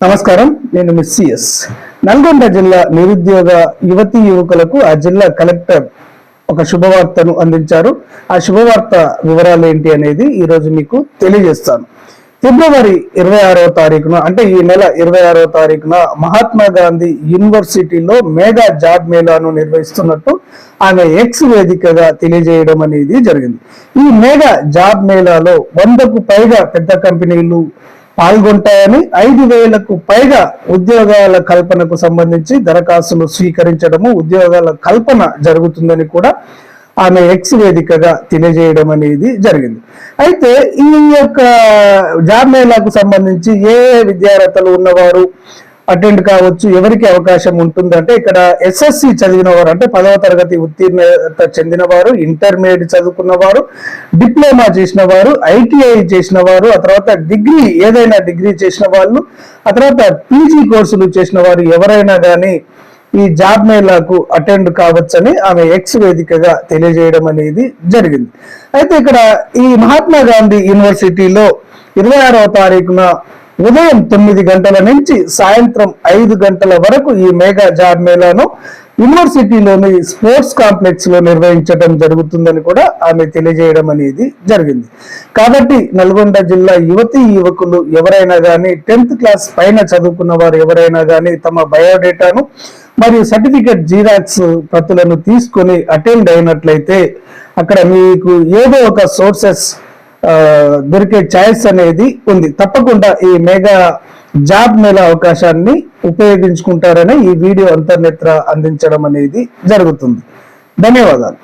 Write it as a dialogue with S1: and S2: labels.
S1: నమస్కారం నేను miss CS Nalgonda జిల్లా నిరుద్యోగ యువతి యువకులకు ఆ జిల్లా కలెక్టర్ ఒక శుభవార్తను అందించారు. ఆ శుభవార్త వివరాలు ఏంటి అనేది ఈ రోజు మీకు తెలియజేస్తాను. ఫిబ్రవరి ఇరవై ఆరవ తారీఖున అంటే ఈ నెల ఇరవై ఆరవ తారీఖున మహాత్మా గాంధీ యూనివర్సిటీలో మేఘా జాబ్ మేళాను నిర్వహిస్తున్నట్టు ఆమె ఎక్స్ వేదికగా తెలియజేయడం అనేది జరిగింది. ఈ మేఘా జాబ్ మేళాలో వందకు పైగా పెద్ద కంపెనీలు పాల్గొంటాయని ఐదు వేలకు పైగా ఉద్యోగాల కల్పనకు సంబంధించి దరఖాస్తులు స్వీకరించడము ఉద్యోగాల కల్పన జరుగుతుందని కూడా ఆమె ఎక్స్ వేదికగా తెలియజేయడం అనేది జరిగింది. అయితే ఈ యొక్క జాబ్ మేళాకు సంబంధించి ఏ ఏ విద్యార్హతలు ఉన్నవారు అటెండ్ కావచ్చు ఎవరికి అవకాశం ఉంటుందంటే ఇక్కడ ఎస్ఎస్సి చదివిన వారు అంటే పదవ తరగతి ఉత్తీర్ణత చెందిన వారు ఇంటర్మీడియట్ చదువుకున్న వారు డిప్లొమా చేసిన వారు ఐటీఐ చేసిన వారు ఆ తర్వాత డిగ్రీ ఏదైనా డిగ్రీ చేసిన వాళ్ళు ఆ తర్వాత పీజీ కోర్సులు చేసిన వారు ఎవరైనా కానీ ఈ జాబ్ మేళాకు అటెండ్ కావచ్చని ఆమె ఎక్స్ వేదికగా తెలియజేయడం అనేది జరిగింది. అయితే ఇక్కడ ఈ మహాత్మా గాంధీ యూనివర్సిటీలో ఇరవై ఆరవ తారీఖున ఉదయం తొమ్మిది గంటల నుంచి సాయంత్రం ఐదు గంటల వరకు ఈ మెగా జాబ్ మేళాను యూనివర్సిటీలోని స్పోర్ట్స్ కాంప్లెక్స్లో నిర్వహించడం జరుగుతుందని కూడా ఆమె తెలియజేయడం అనేది జరిగింది. కాబట్టి నల్గొండ జిల్లా యువతి యువకులు ఎవరైనా కానీ టెన్త్ క్లాస్ పైన చదువుకున్న వారు ఎవరైనా కానీ తమ బయోడేటాను మరియు సర్టిఫికెట్ జీరాక్స్ ప్రతులను తీసుకొని అటెండ్ అయినట్లయితే అక్కడ మీకు ఏదో ఒక సోర్సెస్ దొరికే ఛాయిస్ అనేది ఉంది. తప్పకుండా ఈ మెగా జాబ్ మేళ అవకాశాన్ని ఉపయోగించుకుంటారని ఈ వీడియో అంతర్నేత్ర అందించడం అనేది జరుగుతుంది. ధన్యవాదాలు.